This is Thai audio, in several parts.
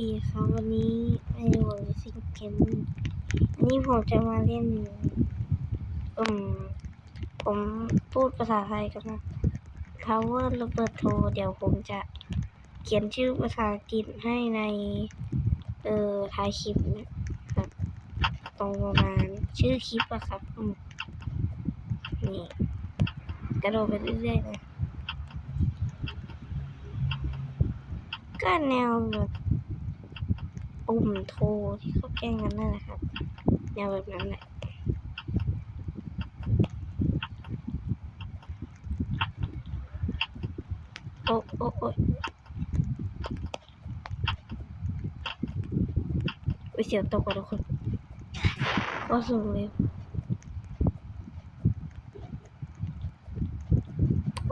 ดีครับวันนี้ไอโอซิงเกมอันนี้ผมจะมาเล่นอืมผมพูดภาษาไทยกันนะ Power ระเบิดโทรเดี๋ยวผมจะเขียนชื่อภาษาอังกฤษให้ในเอ่อท้ายคลิปนะครับตรงประมาณชื่อคลิปอะครับอืมนี่กระโดดไปเรื่อยๆเลยก็แนวแบบ ปุ่มโทรที่เขาแกล้งกันนั่นแหละครับแนวแบบนั้นแหละโอ้โอ้โอ้ไปเสียวตกกว่าทุกคนก็สูงเลย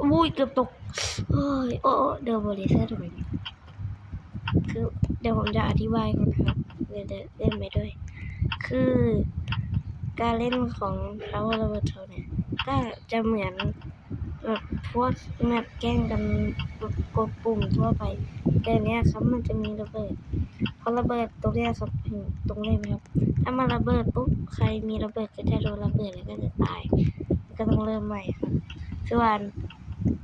อุ้ยเกือบตกโอ้ยโอ้โอ้เดี๋ยวบริเซอร์ทำไมเนี่ยคือ เดี๋ยวผมจะอธิบายก่อนครับเดี๋ยวเล่นไปด้วย คือการเล่นของ Power r o b o t เนี่ย ก็จะเหมือนแบบพวกแมปแกล้งกันกดปุ่มทั่วไป แต่เนี้ยครับมันจะมีระเบิดพอระเบิดตรงเนี้ยครับตรงนี้ไหมครับ ถ้ามันระเบิดปุ๊บใครมีระเบิดก็จะโดนระเบิดแล้วก็จะตาย ก็ต้องเริ่มใหม่ครับส่วน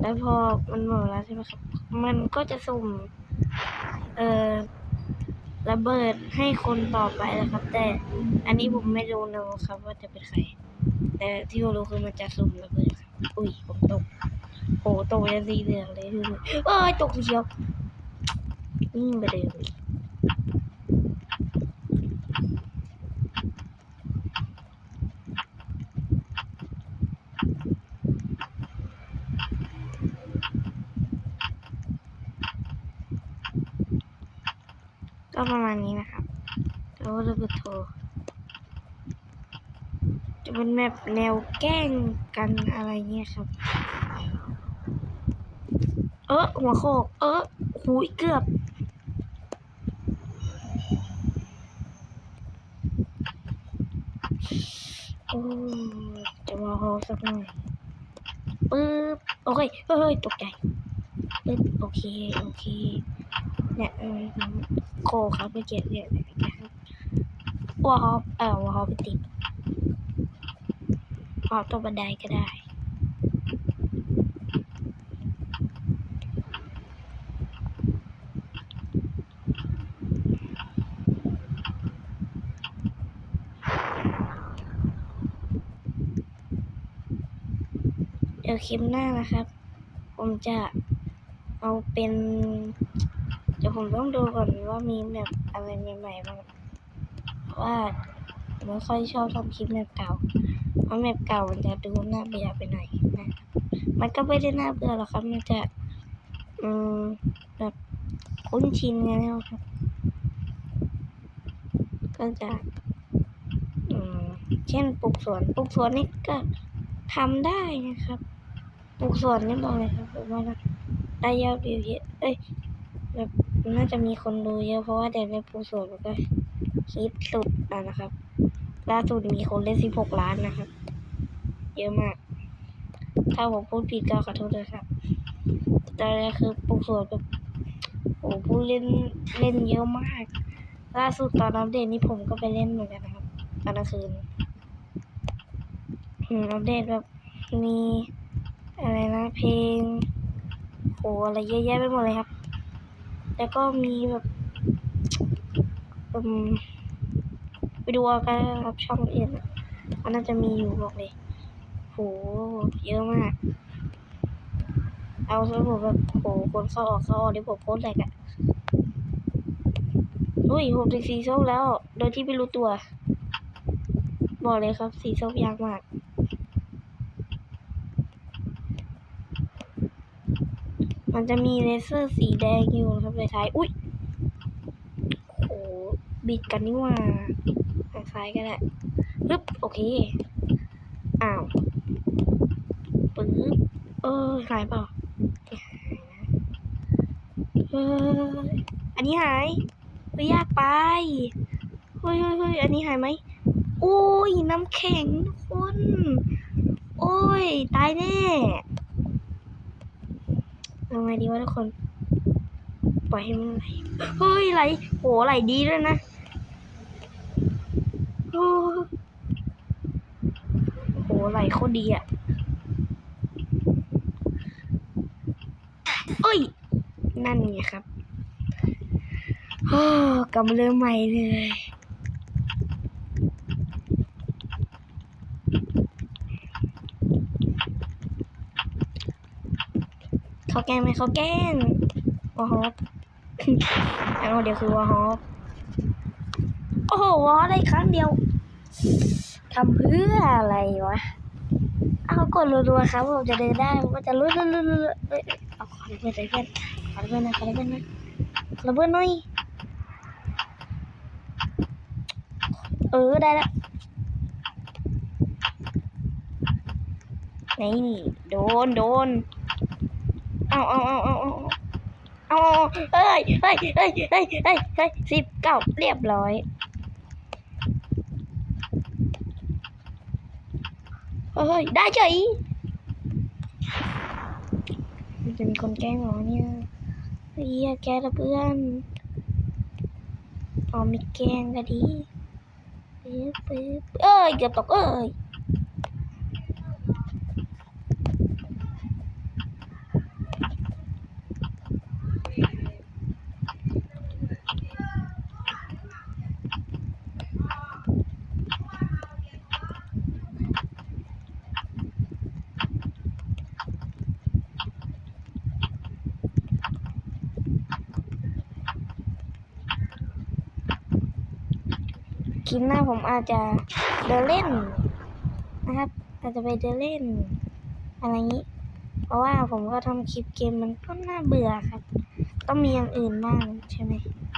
แล้วพอมันหมดแล้วใช่ไหมครับ มันก็จะสุ่ม เอ่อ ระเบิดให้คนต่อไปนะครับ แต่อันนี้ผมไม่รู้นะครับว่าจะเป็นใคร แต่ที่ผมรู้คือมันจะสุ่มระเบิดครับอุ้ยผมตกโอ้ตกยันสีเหลืองเลยโอเอ้ยตกเชียวนี่ไปเดิม ก็ประมาณนี้นะครับแล้วระเบิดโทรจะเป็นแบบแนวแกล้งกันอะไรเงี้ยครับ เออหัวโขกเออหูยเกือบ โอ้จะมาฮอสักหน่อยปึ๊บ โอเค เฮ้ย ตกใจปึ๊บ โอเค โอเคเนี่ยเออ โคครับเมื่อกี้เนี่ยนะครับวอลฮอปเออวอลฮอปไปติดออกตรงบันไดก็ได้เดี๋ยวคลิปหน้านะครับ ผมจะเอาเป็น ผมต้องดูก่อนว่ามีแบบอะไรใหม่ๆบ้างว่ามไม่ค่อยชอบทำคลิปแบบเก่า เพราะแบบเก่ามันจะดูน่าเบื่อไปหน่อยนะมันก็ไม่ได้น่าเบื่อหรอกครับ มันจะอืมแบบคุ้นชินกันแล้วครับ ก็จะอืมเช่นปลูกสวนปลูกสวนนี่ก็ทำได้นะครับปลูกสวนนี่บอกเลยครับผมว่าได้ยอดวิวเยอะเอ้ยแบบ น่าจะมีคนดูเยอะเพราะว่าเด็กในปลูกสวนมันก็ฮิตสุดอะนะครับ ล่าสุดมีคนเล่น16ล้านนะครับ เยอะมาก ถ้าผมพูดผิดก็ขอโทษด้วยครับตอนแรกคือปลูกสวนแบบโอ้ผู้เล่นเล่นเยอะมาก ล่าสุดตอนอัปเดตนี่ผมก็ไปเล่นเหมือนกันนะครับตอนกลางคืนอืมอัปเดตแบบมีอะไรนะเพลงโหอะไรเยอะแยะไปหมดเลยครับ แล้วก็มีแบบไปดูเอากันครับช่องอื่นอะมันน่าจะมีอยู่บอกเลยโหเยอะมาก เอาซะผมแบบโหคนเข้าออกเข้าออกที่ผมโพสต์แหลกอะอุ้ยผมถึงสีส้มแล้ว โดยที่ไม่รู้ตัว บอกเลยครับสีส้มยากมาก มันจะมีเลเซอร์สีแดงอยู่นะครับในท้ายอุ้ยโหบิดกันนี่ว่าทางซ้ายก็ได้ปึ๊บโอเค อ้าวปึ๊บเออหายเปล่าเฮ้ยอันนี้หายเฮ้ยากไปเฮ้ยเฮ้ยเฮ้ยอันนี้หายไหมโอ้ยน้ำแข็งคน โอ้ย ตายแน่ ทำไงดีวะทุกคนปปล่อยให้มันไหลเฮ้ยไหลโหไหลดีด้วยนะโอ้โหไหลโคตรดีอะเอ้ย นั่นไงครับ โอ้กลับมาเริ่มใหม่เลย เขา แกล้งไหมเขาแกล้งวอฮอปอันเดียวคือวอฮอปโอ้โหวอได้ครั้งเดียวทำเพื่ออะไรวะเอากดรัวๆครับผมจะเดินได้ผมก็จะลุ้นลุ้นลุ้นเอ้ยเอาขอระเบิดเลยเพื่อนขอระเบิดหนะขอระเบิดหนะขอระเบิดหน่อยเออได้ละนี่โดนโดน เอาเอาเอาเอาเอาเอาเอ้ยเฮ้ยเฮ้ยเฮ้ยเฮ้ยเฮ้ยสิบเก้าเรียบร้อยเฮ้ยได้เฉยจะมีคนแกล้งเหรอเนี่ยเฮียแกละเพื่อนออมีแกล้งก็ดีปึ๊บปึ๊บเอ้ยเกือบตกเอ้ย คลิปหน้าผมอาจจะเดินเล่นนะครับ อาจจะไปเดินเล่น อะไรอย่างนี้ เพราะว่าผมก็ทำคลิปเกมมันก็น่าเบื่อครับ ต้องมีอย่างอื่นบ้างใช่ไหม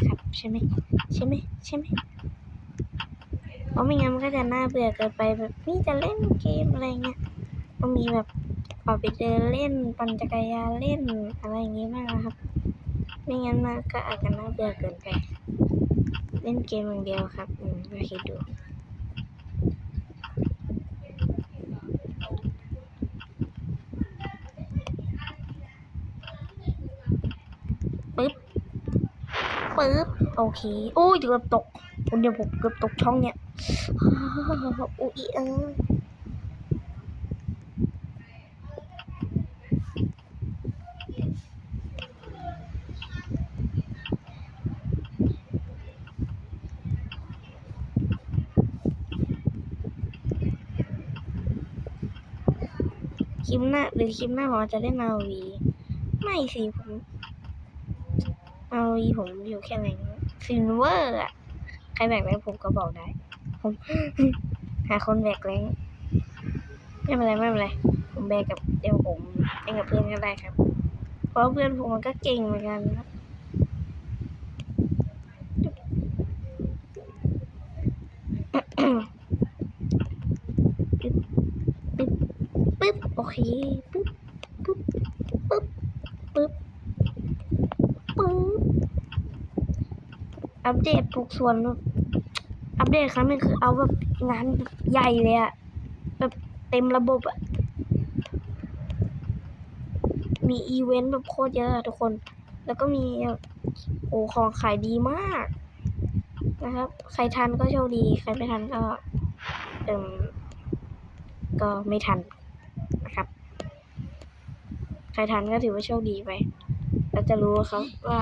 ครับใช่ไหมใช่ไหมใช่ไหมเพราะไม่งั้นมันก็จะน่าเบื่อเกินไปแบบนี่จะเล่นเกมอะไรเงี้ยต้องมีแบบออกไปเดินเล่นปั่นจักรยานเล่นอะไรอย่างงี้บ้างนะครับ ไม่งั้นมันก็อาจจะน่าเบื่อเกินไป เล่นเกมอย่างเดียวครับ อืมมาคิดดูปึ๊บ ปึ๊บ โอเค โอ้ยเกือบตกคนเดียวผมเกือบตกช่องเนี่ยอุ้ยเออ ลิปหน้าหรือคลิปหน้าผมอาจจะเล่นนาวีไม่สิผมมาวีผมอยู่แค่ไหนซิลเวอร์อะใครแบกแรงผมก็บอกได้ ผมหาคนแบกแรงไม่เป็นไรไม่เป็นไรผมแบกกับเดี๋ยวผมเองกับเพื่อนก็ได้ครับ เพราะเพื่อนผมมันก็เก่งเหมือนกันครับปึ๊บ ปึ๊บโอเคปึ๊บปึ๊บปึ๊บปึ๊บปึ๊บอัปเดตทุกส่วนอัปเดตครั้งหนึงคือเอาแบบงานใหญ่เลยอะแบบเต็มระบบอะมีอีเวนต์แบบโคตรเยอะทุกคน แล้วก็มีโอ้ของขายดีมาก นะครับ ใครทันก็โชคดี ใครไม่ทันก็ เอิ่มก็ไม่ทัน ครทันก็ถือว่าโชคดีไปเราจะรู้ครับว่า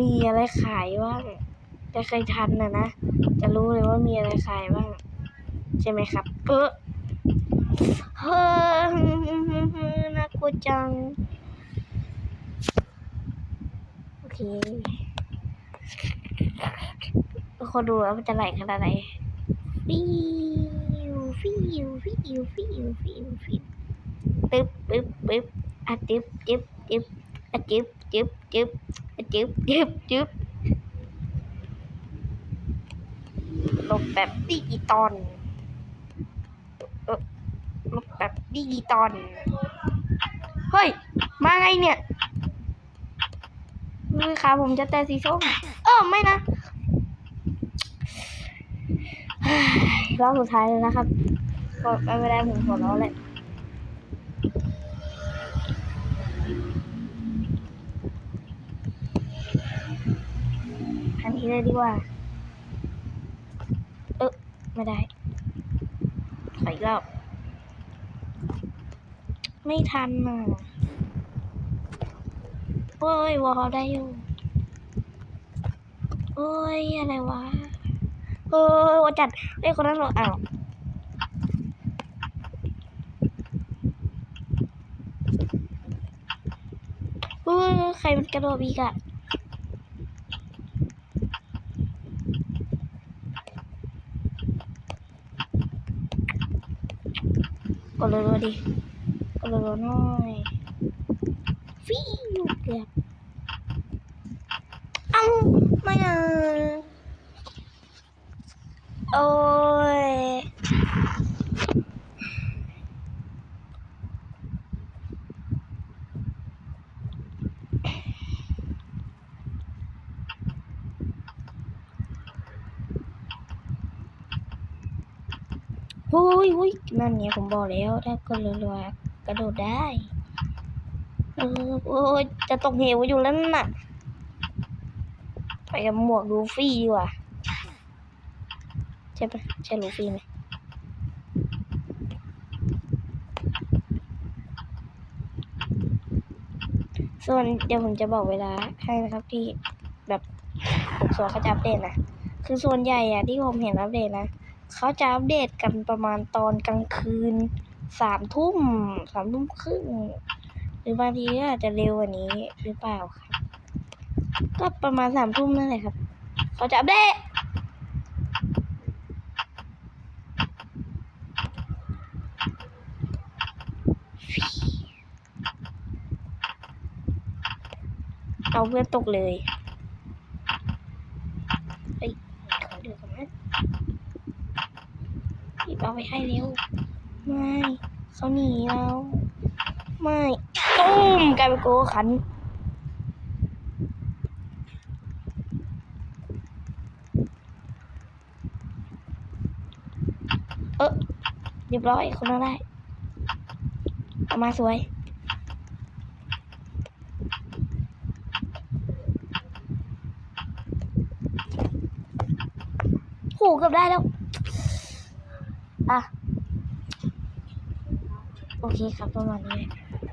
มีอะไรขายบ้างแต่ใครทันนะนะ จะรู้เลยว่ามีอะไรขายบ้าง ใช่ไหมครับเออเฮ้อน่ากลัวจัง โอเคคนดูแล้วมันจะไหลขนาดไหนฟิวฟิวฟิวฟิวฟิวฟิวตึ๊บปึ๊บปึ๊บ อะจึ๊บจึ๊บจึ๊บอะจึ๊บจึ๊บจึ๊บอะจึ๊บจึ๊บจึ๊บลบแบบดิจิตอลลบแบบดิจิตอลเฮ้ย มาไงเนี่ยมือขาผมจะแต่สีส้ม เออไม่นะรอบสุดท้ายเลยนะครับก็ไม่ได้ผมหัวเราะแหละเลยดีกว่า เออไม่ได้ขออีกรอบ ไม่ทันอะโอ้ยวอลได้อยู่โอ้ย อะไรวะเออวจัดไอ้คนนั้นเราอ้าวเออใครมันกระโดดอีกอะ กดเลยๆดิกดเลยๆหน่อยฟิวเกือบเอ้าไม่อะโอ้ย โอ้ยโอ้ย นั่นไงผมบอกแล้ว ถ้ากดรัวๆกระโดดได้ เออโอ้ยจะตกเหวอยู่แล้วน่ะ ไปกับหมวกลูฟี่ดีกว่า ใช่ปะใช่ลูฟี่ไหมส่วนเดี๋ยวผมจะบอกเวลาให้นะครับที่แบบผมส่วนเขาจะอัปเดตนะ คือส่วนใหญ่อะที่ผมเห็นอัปเดตนะ เขาจะอัปเดตกันประมาณตอนกลางคืนสามทุ่มสามทุ่มครึ่งหรือบางทีก็อาจจะเร็วกว่านี้หรือเปล่าครับก็ประมาณสามทุ่มนั่นแหละครับ เขาจะอัปเดตเอาเพื่อนตกเลยเฮ้ยขอเดือดก่อนนะหยิบเอา ไปให้เร็ว ไม่เขาหนีเราไม่ตุ้มกลายเป็นโกขันเออเรียบร้อยคนละได้เอามาสวยโหเกือบได้แล้ว อะ โอเคครับประมาณนี้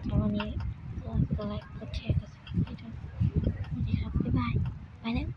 ประมาณนี้ก็กดไลค์กดแชร์กดซับสไครต์ด้วยสวัสดีครับ บ๊ายบาย ไปแล้ว